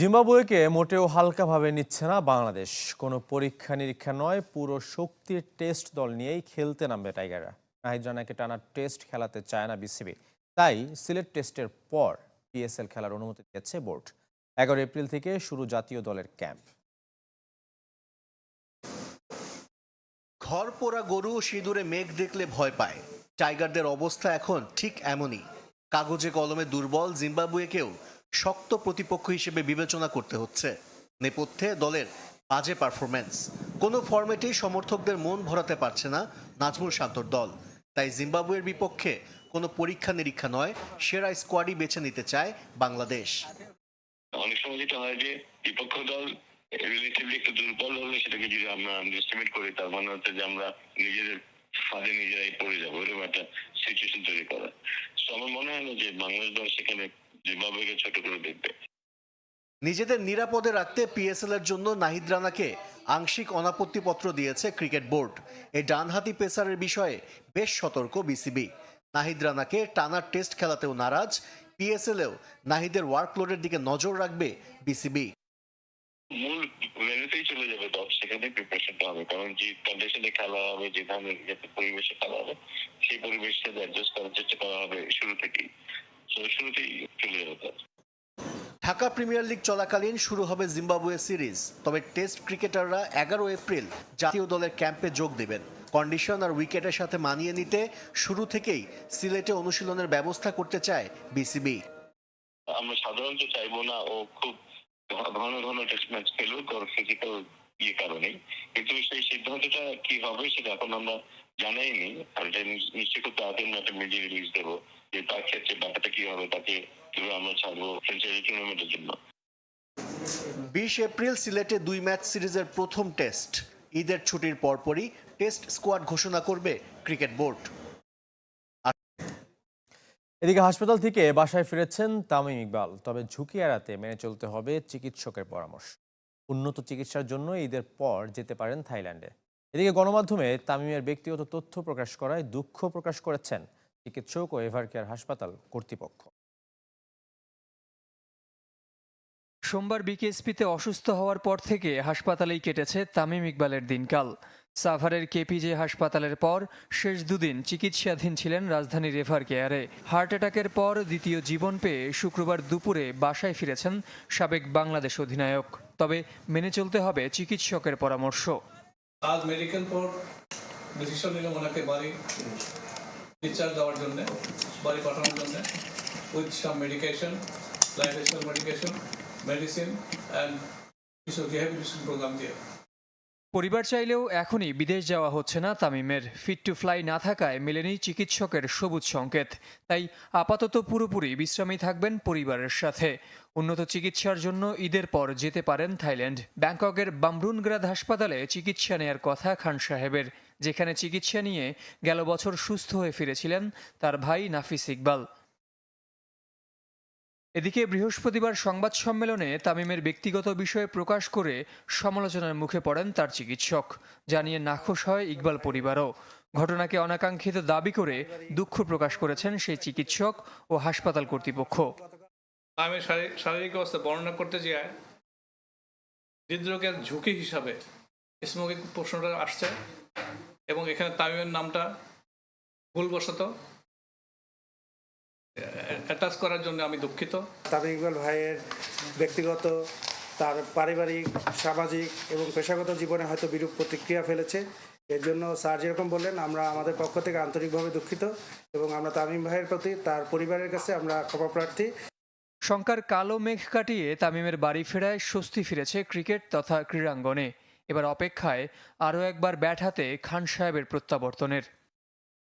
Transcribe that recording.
জিম্বাবুয়েকে মোটেও হালকাভাবে নিচ্ছে না বাংলাদেশ। কোনো পরীক্ষা নিরীক্ষা নয়, পুরো শক্তির টেস্ট দল নিয়েই খেলতে নামবে টাইগাররা। নাহিদ টানা টেস্ট খেলাতে চায় না বিসিবি। তাই সিলেট টেস্টের পর পিএসএল খেলার অনুমতি দিয়েছে বোর্ড। এগারো এপ্রিল থেকে শুরু জাতীয় দলের ক্যাম্প। ঘর পোড়া গরু সিঁদুরে মেঘ দেখলে ভয় পায়। টাইগারদের অবস্থা এখন ঠিক এমনই। কাগজে কলমে দুর্বল জিম্বাবুয়েকেও শক্ত প্রতিপক্ষ হিসেবে বিবেচনা করতে হচ্ছে। নেপথ্যে দলের বাজে পারফরম্যান্স কোনো ফরম্যাটেই সমর্থকদের মন ভরাতে পারছে না নাজমুল শান্তর দল। তাই জিম্বাবুয়ের বিপক্ষে কোনো পরীক্ষা নিরীক্ষা নয়, সেরা স্কোয়াডই বেছে নিতে চায় বাংলাদেশ। অনেক সময় যেটা হয় যে, বিপক্ষ দল রিলেটিভলি একটু দুর্বল হলে সেটাকে যদি আমরা আন্ডারস্টিমেট করি, তার মানে হচ্ছে যে আমরা নিজেদের ফাঁদে নিজেরাই পড়ে যাব, এরকম একটা সিচুয়েশন তৈরি করা তো আমার মনে হয় না যে বাংলাদেশ দল সেখানে জিম্বাবুয়েকে ছোট করে দেখবে। নিজেদের নিরাপদে রাখতে পিএসএল এর জন্য নাহিদ রানাকে আংশিক অনাপত্তিপত্র দিয়েছে ক্রিকেট বোর্ড। এই ডানহাতি পেসারের বিষয়ে বেশ সতর্ক বিসিবি নাহিদ রানাকে টানা টেস্ট খেলাতেও নারাজ। পিএসএলেও নাহিদের ওয়ার্কলোডের দিকে নজর রাখবে বিসিবি মূল ভেন্যুতেই চলে যাবে দল সেখানে প্রিপারেশনটা হবে। কারণ যে কন্ডিশনে খেলা হবে যে ধরনের পরিবেশে খেলা হবে সেই পরিবেশটা অ্যাডজাস্ট করার চেষ্টা করা হবে শুরু থেকেই। শুরুতেই চলে যাবে ঢাকা প্রিমিয়ার লিগ চলাকালীন শুরু হবে জিম্বাবুয়ে সিরিজ তবে টেস্ট ক্রিকেটাররা এগারো এপ্রিল জাতীয় দলের ক্যাম্পে যোগ দেবেন। কন্ডিশন আর উইকেটের সাথে মানিয়ে নিতে শুরু থেকেই সিলেটে অনুশীলনের ব্যবস্থা করতে চায় বিসিবি। আমরা সাধারণত চাইব না ও খুব ঘন ঘন টেস্ট ম্যাচ খেলুক ওর ফিজিক্যাল ইয়ে কারণেই। কিন্তু সেই সিদ্ধান্তটা কি হবে সেটা এখন আমরা জানাইনি। আর এটা নিশ- নিশ্চয়ই খুব তাড়াতাড়ি আমরা একটা মিডিয়া রিলিজ দেবো। যে তার ক্ষেত্রে ব্যাপারটা কি হবে তাকে কীভাবে আমরা ছাড়বো ফ্র্যাঞ্চাইজি টুর্নামেন্টের জন্য। বিশ এপ্রিল সিলেটে দুই ম্যাচ সিরিজের প্রথম টেস্ট। ঈদের ছুটির পরপরই টেস্ট স্কোয়াড ঘোষণা করবে ক্রিকেট বোর্ড। এদিকে হাসপাতাল থেকে বাসায় ফিরেছেন তামিম ইকবাল তবে ঝুঁকি এড়াতে মেনে চলতে হবে চিকিৎসকের পরামর্শ। উন্নত চিকিৎসার জন্য ঈদের পর যেতে পারেন থাইল্যান্ডে। এদিকে গণমাধ্যমে তামিমের ব্যক্তিগত তথ্য প্রকাশ করায় দুঃখ প্রকাশ করেছেন চিকিৎসক ও এভার কেয়ার হাসপাতাল কর্তৃপক্ষ। সোমবার বিকেএসপিতে অসুস্থ হওয়ার পর থেকে হাসপাতালেই কেটেছে তামিম ইকবালের দিনকাল। সাভারের কেপিজে হাসপাতালের পর শেষ দুদিন চিকিৎসাধীন ছিলেন রাজধানীর রেভার কেয়ারে। হার্ট অ্যাটাকের পর দ্বিতীয় জীবন পেয়ে শুক্রবার দুপুরে বাসায় ফিরেছেন সাবেক বাংলাদেশ অধিনায়ক। তবে মেনে চলতে হবে চিকিৎসকের পরামর্শ। আজ মেডিকেল বোর্ড ডিসিশন নিলাম ওনাকে বাড়ি ডিসচার্জ দেওয়ার জন্য, বাড়ি পাঠানোর জন্য with some medication life medication medicine and কিছু রিহ্যাবিলিটেশন প্রোগ্রাম দিয়ে। পরিবার চাইলেও এখনই বিদেশ যাওয়া হচ্ছে না তামিমের। ফিট টু ফ্লাই না থাকায় মেলেনি চিকিৎসকের সবুজ সংকেত। তাই আপাতত পুরোপুরি বিশ্রামী থাকবেন পরিবারের সাথে। উন্নত চিকিৎসার জন্য ঈদের পর যেতে পারেন থাইল্যান্ড। ব্যাংককের বামরুনগ্রাদ হাসপাতালে চিকিৎসা নেয়ার কথা খান সাহেবের। যেখানে চিকিৎসা নিয়ে গেল বছর সুস্থ হয়ে ফিরেছিলেন তার ভাই নাফিস ইকবাল। এদিকে বৃহস্পতিবার সংবাদ সম্মেলনে তামিমের ব্যক্তিগত বিষয়ে প্রকাশ করে সমালোচনার মুখে পড়েন তার চিকিৎসক। জানিয়ে নাখোশ হয় ইকবাল পরিবারও। ঘটনাকে অনাকাঙ্ক্ষিত দাবি করে দুঃখ প্রকাশ করেছেন সেই চিকিৎসক ও হাসপাতাল কর্তৃপক্ষ। আমি শারীরিক অবস্থা বর্ণনা করতে যাই হৃদরোগের ঝুঁকি হিসাবে স্মোকিং প্রশ্নটা আসছে এবং এখানে তামিমের নামটা ভুলবশত অ্যাটাচ করার জন্য আমি দুঃখিত। তামিম ইকবাল ভাইয়ের ব্যক্তিগত তার পারিবারিক সামাজিক এবং পেশাগত জীবনে হয়তো বিরূপ প্রতিক্রিয়া ফেলেছে। এর জন্য স্যার যেরকম বললেন আমরা আমাদের পক্ষ থেকে আন্তরিকভাবে দুঃখিত এবং আমরা তামিম ভাইয়ের প্রতি তার পরিবারের কাছে আমরা ক্ষমা প্রার্থী শঙ্কার কালো মেঘ কাটিয়ে তামিমের বাড়ি ফেরায় স্বস্তি ফিরেছে ক্রিকেট তথা ক্রীড়াঙ্গনে। এবার অপেক্ষায় আরও একবার ব্যাট হাতে খান সাহেবের প্রত্যাবর্তনের।